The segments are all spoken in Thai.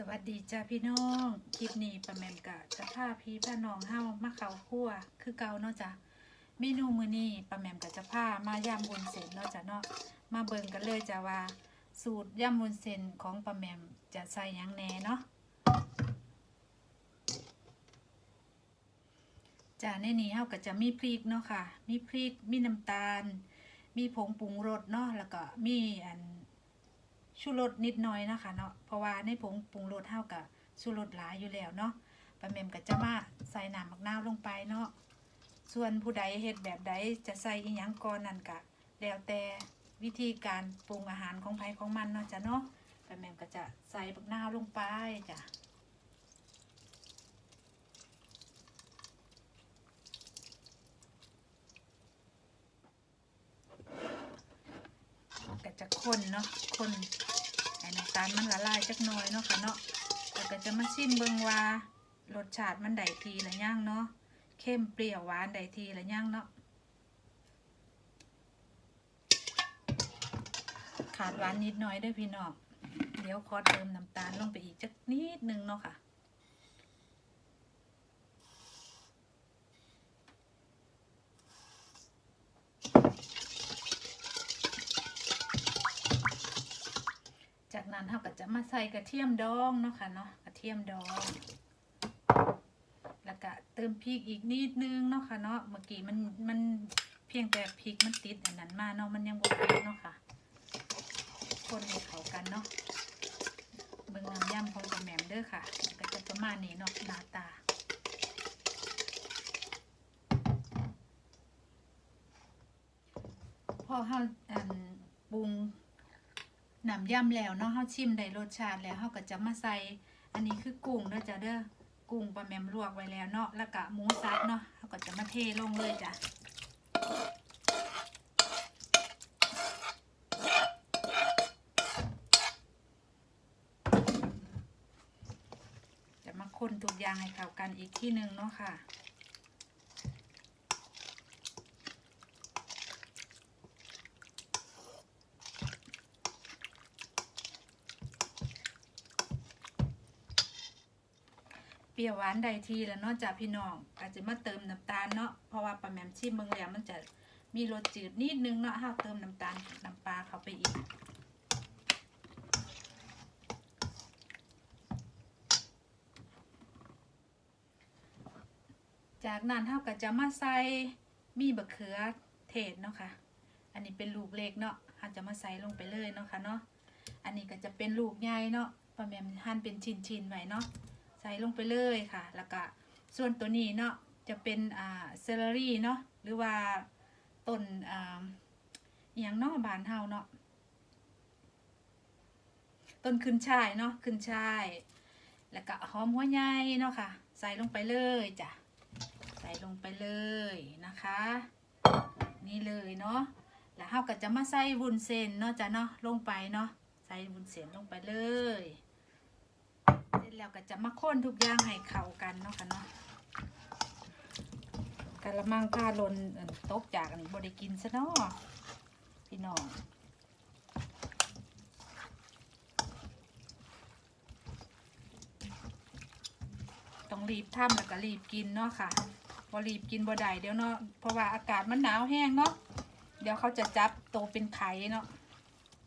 สวัสดีจ้าพี่น้องคลิปนี้ประแมมกะจะพาพี่พาน้องเฮามาเขาคั่วคือเก่าเนาะจ้ะเมนูมื้อนี้ประแมมกะจะพามายำวุ้นเส้นเนาะจ้ะเนาะมาเบิ่งกันเลยจ้ะว่า สูตรยำวุ้นเส้นของประแมมจะใส่ยังแหน่เนาะจ้ะในนี้เฮาก็จะมีพริกเนาะค่ะ มีพริกมีน้ำตาล มีผงปรุงรสเนาะแล้วก็มีอัน ชูรสนิดหน่อยนะคะเนาะเพราะว่าในผงปรุงรสเท่ากับชูรสหลายอยู่แล้วเนาะปลาเมมก็จะมาใส่น้ำมักนาวลงไปเนาะส่วนผู้ใดเฮ็ดแบบใดจะใส่อีหยังก่อนนั่นกะแล้วแต่วิธีการปรุงอาหารของไผของมันเนาะจ้ะเนาะปลาเมมก็จะใส่บักนาวลงไปจ้ะก็จะคนเนาะคน ให้น้ำตาลมันละลายจักหน่อยเนาะค่ะเนาะแล้วก็จะมาชิมเบิ่งว่ารสชาติมันได้ทีละย่างเนาะเข้มเปรี้ยวหวานได้ทีละย่างเนาะขาดหวานนิดหน่อยได้วยพี่น้องเดี๋ยวขอเติมน้ำตาลลงไปอีกจักนิดนึงเนาะค่ะ มาใส่กระเทียมดองเนาะค่ะเนาะกระเทียมดอง แล้วก็เติมพริกอีกนิดนึงเนาะค่ะเนาะเมื่อกี้มันมันเพียงแต่พริกมันติดอันนั้นมาเนาะมันยังบวเผ็ดเนาะค่ะ คนให้เข้ากันเนาะเบิ่งน้ำยำของกระแหม่มเด้อค่ะก็จะประมาณนี้เนาะหน้าตาพอเราอัน น้ำยำแล้วเนาะเฮาชิมได้รสชาติแล้วเฮาก็จะมาใส่ อันนี้คือกุ้งเด้อจ้ะเด้อ กุ้งปลาแมมลวกไว้แล้วเนาะ แล้วก็หมูสับเนาะเฮาก็จะมาเทลงเลยจ้ะจะมาคนทุกอย่างให้เข้ากันอีกที่หนึ่งเนาะค่ะ เปรี้ยวหวานใดทีแล้วเนาะจ้ะพี่น้องอาจจะมาเติมน้ำตาลเนาะเพราะว่าปลาแหมมชิมเมืองแล้วมันจะมีรสจืดนิดนึงเนาะถ้าเติมน้ำตาลน้ำปลาเข้าไปอีกจากนั้นเท่ากับจะมาใส่มีบะเขือเทศเนาะค่ะ อันนี้เป็นลูกเล็กเนาะเราจะมาใส่ลงไปเลยเนาะค่ะเนาะ อันนี้ก็จะเป็นลูกใหญ่เนาะปลาแหมมหั่นเป็นชิ้นๆไว้เนาะ ส่ลงไปเลยค่ะ แล้วก็ส่วนตัวนี้เนาะจะเป็นอ่าเซลลรี่เนาะหรือว่าต้นอ่าอย่างนาะบานเฮาเนาะต้นขึ้นช่ายเนาะขึ้นช่ายแล้วก็หอมหัวใหญ่เนาะค่ะ ใส่ลงไปเลยจ้ะใส่ลงไปเลยนะคะ นี่เลยเนาะแล้วเฮาก็จะมาใส่วุ้นเส้นเนาะจ้ะเนาะลงไปเนาะใส่วุ้นเส้นลงไปเลย แล้วก็จะมาค้นทุกอย่างให้เข้ากันเนาะค่ะเนาะกะละมังผ้าลนเอิ่นตกจากอันนี้บริกินซะเนาะพี่น้องต้องรีบทำแล้วก็รีบกินเนาะค่ะพอรีบกินบ่ได้เดี๋ยวเนาะเพราะว่าอากาศมันหนาวแห้งเนาะเดี๋ยวเขาจะจับโตเป็นไข่เนาะ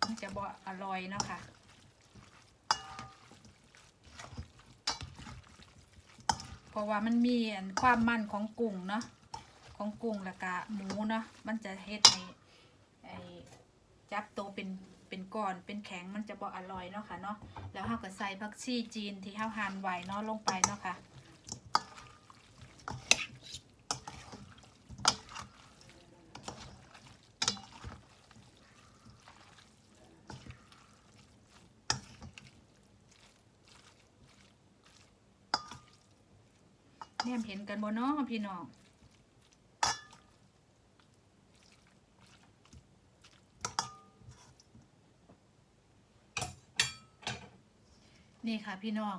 มันจะบ่อร่อยเนาะค่ะ เพ ราะว่ามันมีอันความมันของกุ้งเนาะของกุ้งแล้วก็หมูเนาะมันจะเฮ็ดให้ไอ้จับโตเป็นเป็นก้อนเป็นแข็งมันจะบ่อร่อยเนาะค่ะเนาะแล้วเฮาก็ใส่ผักชีจีนที่เฮาหั่นไว้เนาะลงไปเนาะค่ะ นี่เห็นกันบ่เนาะพี่น้องนี่ค่ะพี่น้อง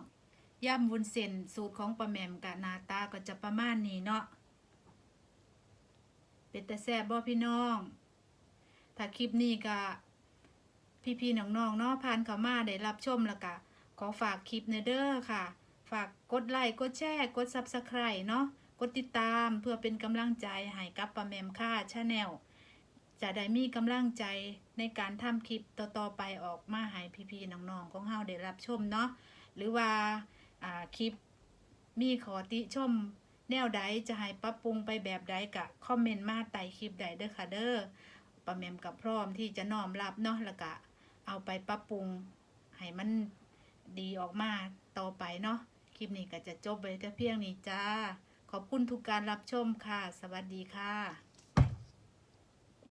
ย่ำวุ้นเส้นสูตรของปลาแหม่มกับนาตาก็จะประมาณนี้เนาะเป็นแต่แซ่บบ่พี่น้อง ถ้าคลิปนี้ก็พี่ๆน้องๆเนาะผ่านเข้ามาได้รับชมแล้วก็ขอฝากคลิปเนเด้อค่ะ ฝากกดไลค์กดแชร์กด Subscribe เนาะกดติดตามเพื่อเป็นกำลังใจให้กับปาแมมค่าชาแนลจะได้มีกำลังใจในการทำคลิปต่อๆไปออกมาให้พี่ๆน้องๆของเฮาได้รับชมเนาะหรือว่าาคลิปมีขอติชมแนวใดจะให้ปรับปรุงไปแบบใดกะคอมเมนต์มาใต้คลิปใดเด้อค่ะเด้อปาแมมกับพร้อมที่จะน้อมรับเนาะแล้วก็เอาไปปรับปรุงให้มันดีออกมาต่อไปเนาะ ลิปนี้ก็จะจบไปแต่เพียงนี้จ้า ขอบคุณทุกการรับชมค่ะ สวัสดีค่ะ